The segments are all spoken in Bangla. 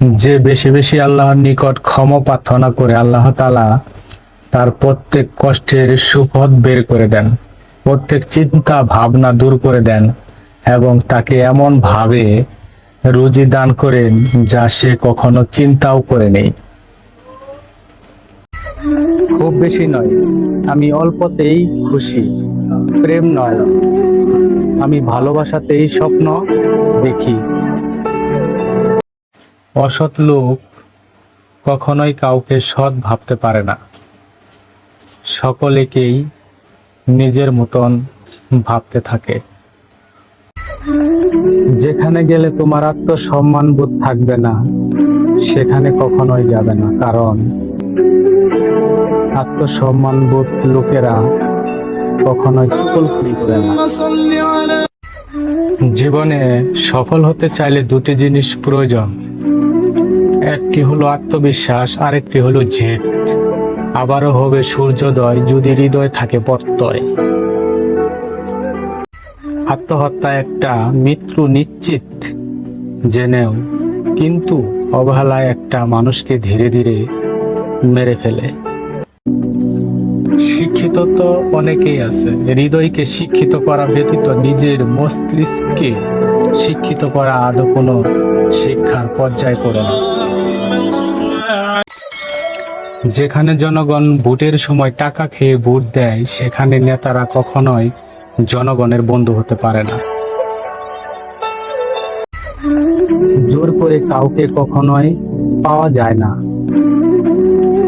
যে বেশি বেশি আল্লাহর নিকট ক্ষমা প্রার্থনা করে আল্লাহ তালা তার প্রত্যেক কষ্টের সুপথ বের করে দেন, প্রত্যেক চিন্তা ভাবনা দূর করে দেন এবং তাকে এমন ভাবে রুজি দান করেন যা সে কখনো চিন্তাও করে নেই। খুব বেশি নয়, আমি অল্পতেই খুশি, প্রেম নয়, আমি ভালোবাসাতেই স্বপ্ন দেখি। অসৎ লোক কখনোই কাউকে সৎ ভাবতে পারে না। সকলেকেই নিজের মতন ভাবতে থাকে। যেখানে গেলে তোমার আত্মসম্মান বোধ থাকবে না, সেখানে কখনোই যাবে না, কারণ আত্মসম্মান বোধ লোকেরা কখনোই ফুলফুলি করে না। জীবনে সফল হতে চাইলে দুটি জিনিস প্রয়োজন। একটি হলো আত্মবিশ্বাস, আরেকটি হলো জেদ। আবারও হবে সূর্যোদয়, যদি হৃদয় থাকে প্রত্যয়। আত্মহত্যা একটা মৃত্যু নিশ্চিত, জেনেও, কিন্তু অবহেলায় একটা মানুষকে ধীরে ধীরে মেরে ফেলে। শিক্ষিত তো অনেকেই আছে। হৃদয়কে শিক্ষিত করা ব্যতীত নিজের মস্তিষ্ককে শিক্ষিত করা আদৌ কোনো শিক্ষার পর্যায়ে পড়ে না। যেখানে জনগণ ভোটের সময় টাকা খেয়ে ভোট দেয়, সেখানে নেতারা কখনোই জনগণের বন্ধু হতে পারে না। জোর করে কাউকে কখনোই পাওয়া যায় না।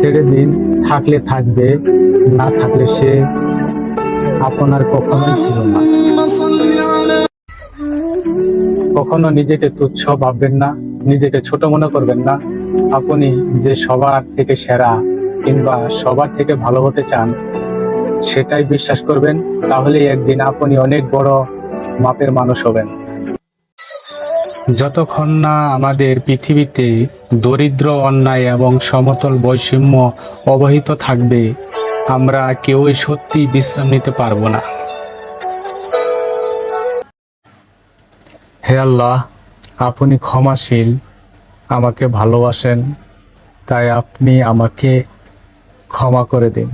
ছেড়ে দিন, থাকলে থাকবে, না থাকলে সে আপনার কখনোই ছিল না। কখনো নিজেকে তুচ্ছ ভাববেন না, নিজেকে ছোট মনে করবেন না। আপনি যে সবার থেকে সেরা কিংবা সবার থেকে ভালো হতে চান, সেটাই বিশ্বাস করবেন, তাহলে একদিন আপনি অনেক বড় মাপের মানুষ হবেন। যতক্ষণ না আমাদের পৃথিবীতে দরিদ্র, অন্যায় এবং সমতল বৈষম্য অবহিত থাকবে, আমরা কেউই সত্যি বিশ্রাম নিতে পারব না। হে আল্লাহ, আপনি ক্ষমাশীল আমাকে ভালোবাসেন, তাই আপনি আমাকে ক্ষমা করে দিন।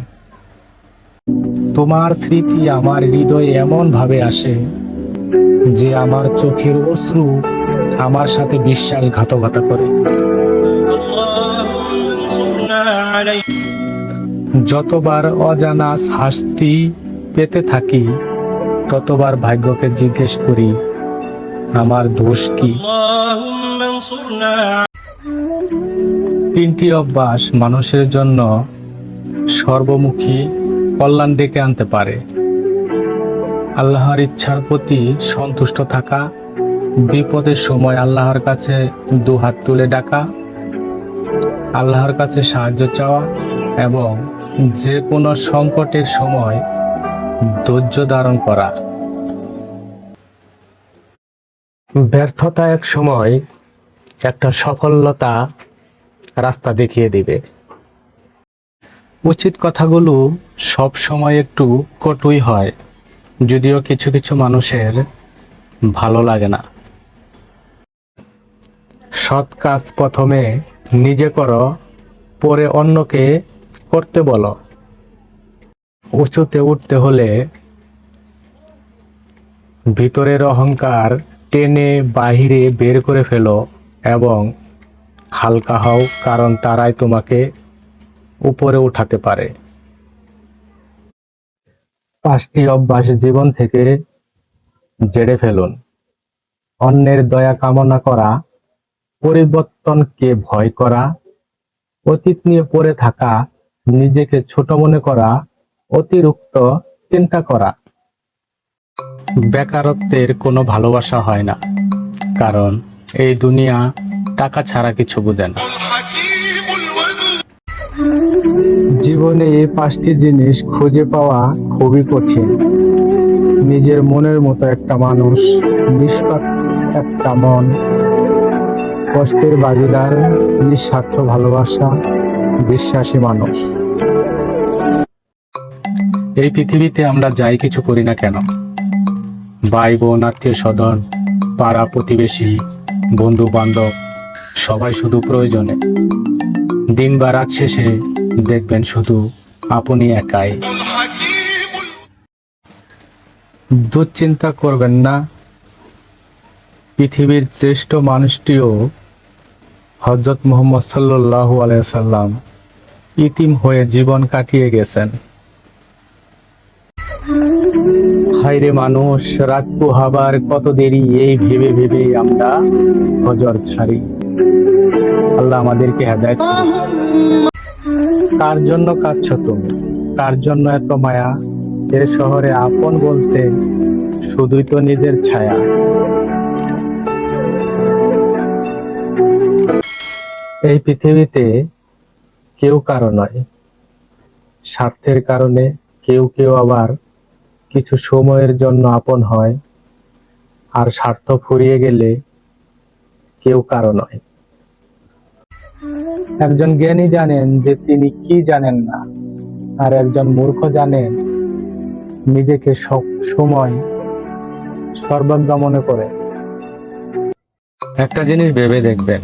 তোমার স্মৃতি আমার হৃদয়ে এমনভাবে আসে যে আমার চোখের অশ্রু আমার সাথে বিশ্বাসঘাতকতা করে। যতবার অজানা শাস্তি পেতে থাকি, ততবার ভাগ্যকে জিজ্ঞেস করি, আমার দোষ কি? তিনটি অভ্যাস মানুষের জন্য সর্বমুখী কল্যাণ ডেকে আনতে পারে। আল্লাহর ইচ্ছার প্রতি সন্তুষ্ট থাকা, বিপদের সময় আল্লাহর কাছে দুহাত তুলে ডাকা, আল্লাহর কাছে সাহায্য চাওয়া এবং যে কোনো সংকটের সময় ধৈর্য ধারণ করা। ব্যর্থতা এক সময় একটা সফলতা রাস্তা দেখিয়ে দিবে। উচিত কথাগুলো সব সময় একটু কটুই হয়, যদিও কিছু কিছু মানুষের ভালো লাগে না। সৎ কাজ প্রথমে নিজে করো, পরে অন্যকে করতে বলো। উঁচুতে উঠতে হলে ভিতরের অহংকার টেনে বাহিরে বের করে ফেলো। এবং হালকা হও, কারণ তারাই তোমাকে উপরে উঠাতে পারে। পাঁচটি অভ্যাস জীবন থেকে জেড়ে ফেলুন। অন্যের দয়া কামনা করা, পরিবর্তনকে ভয় করা, অতীত নিয়ে পড়ে থাকা, নিজেকে ছোট মনে করা, অতিরিক্ত চিন্তা করা। বেকারত্বের কোনো ভালোবাসা হয় না, কারণ এই দুনিয়া টাকা ছাড়া কিছু বোঝে না। জীবনে এই পাঁচটি জিনিস খুঁজে পাওয়া খুবই কঠিন। নিজের মনের মতো একটা মানুষ, নিষ্পাপ একটা মন, কষ্টের বাজিদার নিঃস্বার্থ ভালোবাসা, বিশ্বাসী মানুষ। এই পৃথিবীতে আমরা যাই কিছু করি না কেন? ভাই বোন আত্মীয় স্বজন পাড়া প্রতিবেশী বন্ধু বান্ধব সবাই শুধু প্রয়োজনে। দিন বা রাত শেষে দেখবেন শুধু আপনি একাই। দুশ্চিন্তা করবেন না। পৃথিবীর শ্রেষ্ঠ মানুষটিও হজরত মোহাম্মদ সাল্লু আলিয়া সাল্লাম ইতিম হয়ে জীবন কাটিয়ে গেছেন। হাইরে মানুষ রাত পোহাবার কত দেরি, এই ভেবে ভেবে আমরা হজর ছাড়ি। আল্লাহ আমাদেরকে হেদায়ত। কার জন্য কাঁদছ তুমি? কার জন্য এত মায়া? এ শহরে আপন বলতে শুধুই তো নিজের ছায়া। এই পৃথিবীতে কেউ কারও নয়। স্বার্থের কারণে কেউ কেউ আবার কিছু সময়ের জন্য আপন হয় আর স্বার্থ ফুরিয়ে গেলে কেউ কারও নয়। একজন জ্ঞানী জানেন যে তিনি কি জানেন না, আর একজন মূর্খ জানেন নিজেকে সব সময় সর্বজ্ঞ মনে করে। একটা জিনিস ভেবে দেখবেন,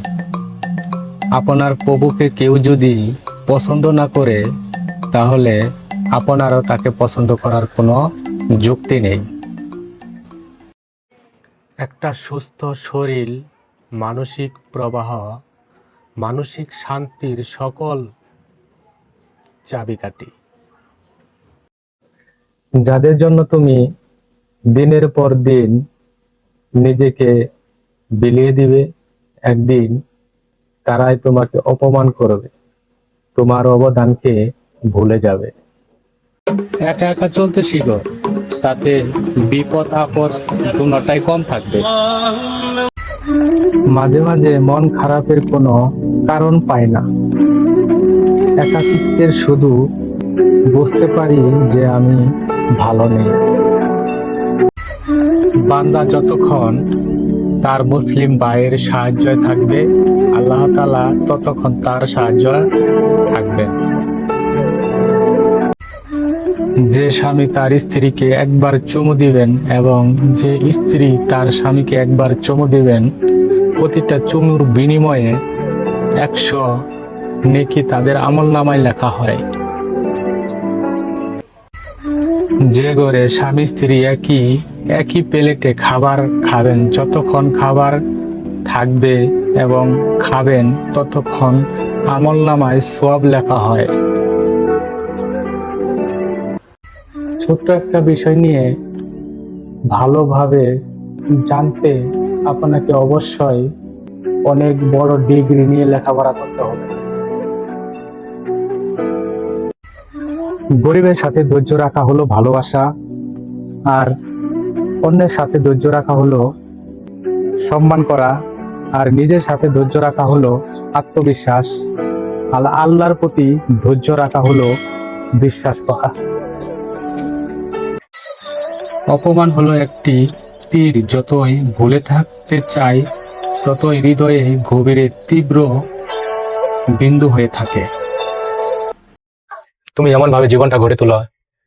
আপনার প্রভুকে কেউ যদি পছন্দ না করে, তাহলে আপনারও তাকে পছন্দ করার কোনো যুক্তি নেই। একটা সুস্থ শরীর, মানসিক প্রবাহ, মানসিক শান্তির সকল চাবিকাঠি। যাদের জন্য তুমি দিনের পর দিন নিজেকে বিলিয়ে দিবে, একদিন তারাই তোমাকে অপমান করবে, তোমার অবদানকে ভুলে যাবে। একা একা চলতে শিখো। তাতে বিপদ আপদ দুটাই কম থাকবে। মাঝে মাঝে মন খারাপের কোনো কারণ পায় না। একাকিত্বের শুধু বুঝতে পারি যে আমি ভালো নেই। বান্দা যতক্ষণ তার মুসলিম ভাইয়ের সাহায্য থাকবে আল্লাহ তালা ততক্ষণ তার সাহায্য থাকবেন যে স্বামী তার স্ত্রীকে একবার চুমু দিবেন এবং যে স্ত্রী তার স্বামীকে একবার চুমু দিবেন, প্রতিটা চুমুর বিনিময়ে একশো নেকি তাদের আমল নামায় লেখা হয়। যে ঘরে স্বামী স্ত্রী একই একই প্লেটে খাবার খাবেন, যতক্ষণ খাবার থাকবে এবং খাবেন, ততক্ষণ আমল নামায় সব লেখা হয়। ছোট্ট একটা বিষয় নিয়ে ভালোভাবে জানতে আপনাকে অবশ্যই অনেক বড় ডিগ্রি নিয়ে লেখাপড়া করতে হবে। গরিবের সাথে ধৈর্য রাখা হলো ভালোবাসা, আর অন্যের সাথে ধৈর্য রাখা হলো সম্মান করা, আর নিজের সাথে ধৈর্য রাখা হলো আত্মবিশ্বাস, আর আল্লাহর প্রতি ধৈর্য রাখা হলো বিশ্বাস করা। অপমান হলো একটি তীর। যতই ভুলে থাকতে চাই, ততই হৃদয়ে গভীরে তীব্র বিন্দু হয়ে থাকে। তুমি এমন ভাবে জীবনটা গড়ে তোলো,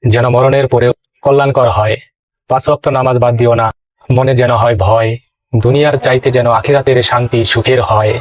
যেন মরণের পরে কল্যাণকর হয়। পাঁচ ওয়াক্ত নামাজ বাদ দিও না, মনে যেন হয় ভয়। দুনিয়ার চাইতে যেন আখিরাতের শান্তি সুখের হয়।